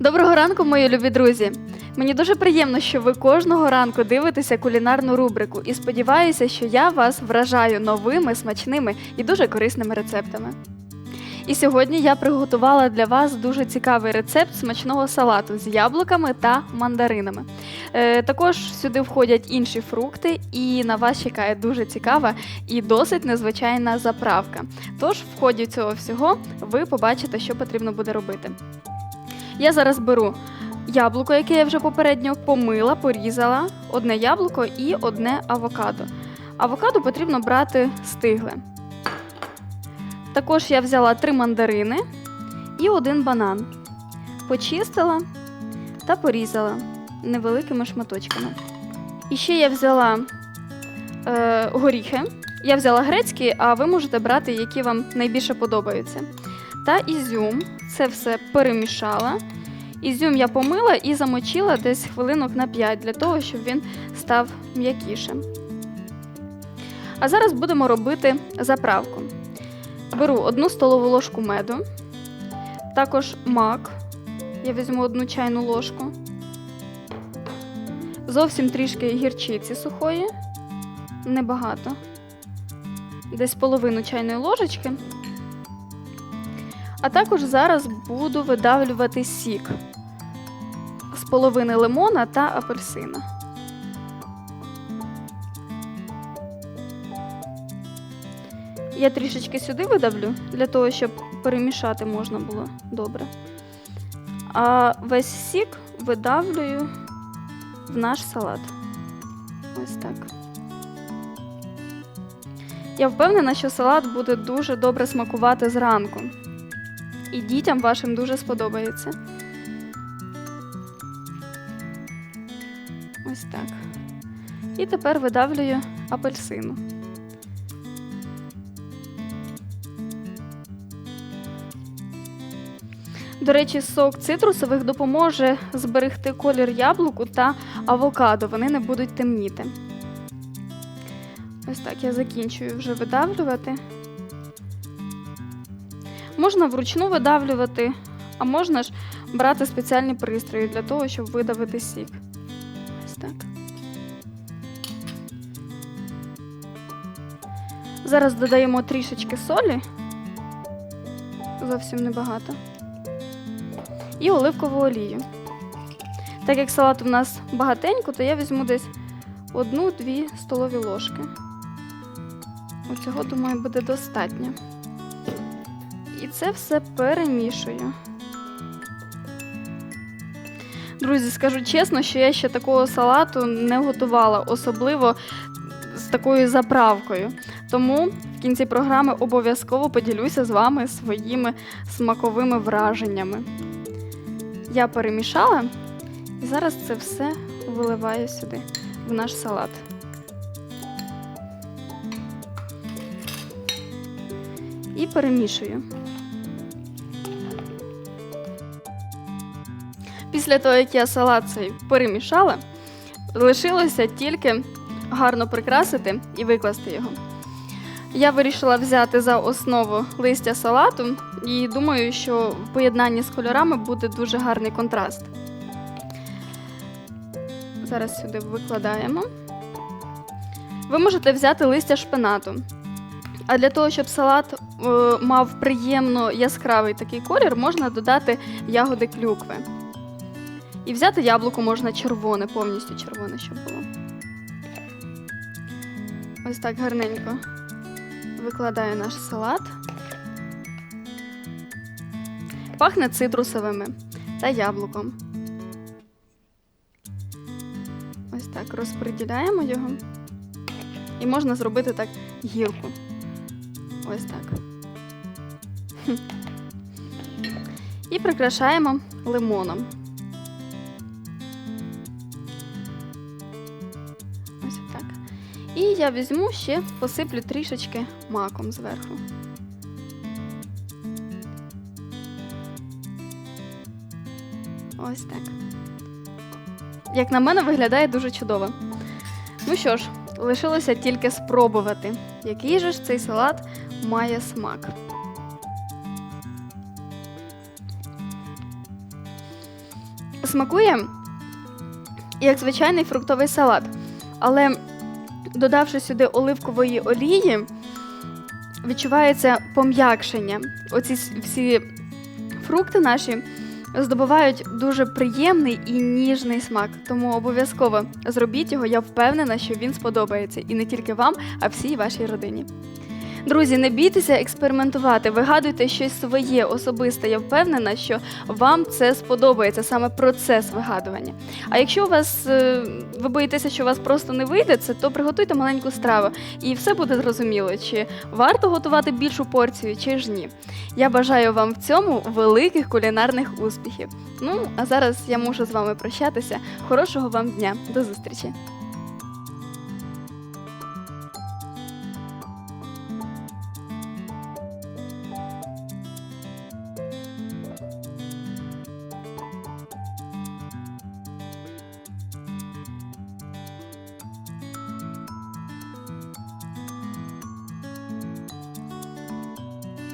Доброго ранку, мої любі друзі! Мені дуже приємно, що ви кожного ранку дивитеся кулінарну рубрику і сподіваюся, що я вас вражаю новими, смачними і дуже корисними рецептами. І сьогодні я приготувала для вас дуже цікавий рецепт смачного салату з яблуками та мандаринами. Е, також сюди входять інші фрукти, і на вас чекає дуже цікава і досить незвичайна заправка. Тож, в ході цього всього ви побачите, що потрібно буде робити. Я зараз беру яблуко, яке я вже попередньо помила, порізала, одне яблуко і одне авокадо. Авокадо потрібно брати стигле. Також я взяла три мандарини і один банан. Почистила та порізала невеликими шматочками. І ще я взяла е, горіхи. Я взяла грецькі, а ви можете брати, які вам найбільше подобаються. Та ізюм. Це все перемішала. Ізюм я помила і замочила десь хвилинок на 5 для того, щоб він став м'якішим. А зараз будемо робити заправку. Беру одну столову ложку меду, також мак. Я візьму одну чайну ложку. Зовсім трішки гірчиці сухої, небагато. Десь половину чайної ложечки. А також зараз буду видавлювати сік з половини лимона та апельсина. Я трішечки сюди видавлю, для того, щоб перемішати можна було добре. А весь сік видавлюю в наш салат. Ось так. Я впевнена, що салат буде дуже добре смакувати зранку. І дітям вашим дуже сподобається. Ось так. І тепер видавлюю апельсину. До речі, сок цитрусових допоможе зберегти колір яблуку та авокадо. Вони не будуть темніти. Ось так я закінчую вже видавлювати. Можна вручну видавлювати, а можна ж брати спеціальні пристрої для того, щоб видавити сік. Ось так. Зараз додаємо трішечки солі. Зовсім небагато. І оливкову олію. Так як салат у нас багатенько, то я візьму десь одну-дві столові ложки. Оцього, думаю, буде достатньо. І це все перемішую. Друзі, скажу чесно, що я ще такого салату не готувала, особливо з такою заправкою. Тому в кінці програми обов'язково поділюся з вами своїми смаковими враженнями. Я перемішала і зараз це все виливаю сюди, в наш салат. І перемішую. Після того, як я салат цей перемішала, лишилося тільки гарно прикрасити і викласти його. Я вирішила взяти за основу листя салату і думаю, що в поєднанні з кольорами буде дуже гарний контраст. Зараз сюди викладаємо. Ви можете взяти листя шпинату. А для того, щоб салат е, мав приємно яскравий такий колір, можна додати ягоди клюкви. І взяти яблуко можна червоне, повністю червоне, щоб було. Ось так гарненько викладаю наш салат. Пахне цитрусовими та яблуком. Ось так розподіляємо його. І можна зробити так гірку. Ось так. І прикрашаємо лимоном. Ось так. І я візьму ще посиплю трішечки маком зверху. Ось так. Як на мене, виглядає дуже чудово. Ну що ж, лишилося тільки спробувати, який же ж цей салат має смак. Смакує як звичайний фруктовий салат. Але додавши сюди оливкової олії, відчувається пом'якшення. Оці всі фрукти наші здобувають дуже приємний і ніжний смак. Тому обов'язково зробіть його. Я впевнена, що він сподобається і не тільки вам, а всій вашій родині. Друзі, не бійтеся експериментувати, вигадуйте щось своє особисте. Я впевнена, що вам це сподобається, саме процес вигадування. А якщо у вас е, ви боїтеся, що у вас просто не вийде це, то приготуйте маленьку страву, і все буде зрозуміло, чи варто готувати більшу порцію, чи ж ні. Я бажаю вам в цьому великих кулінарних успіхів. Ну а зараз я мушу з вами прощатися. Хорошого вам дня, до зустрічі!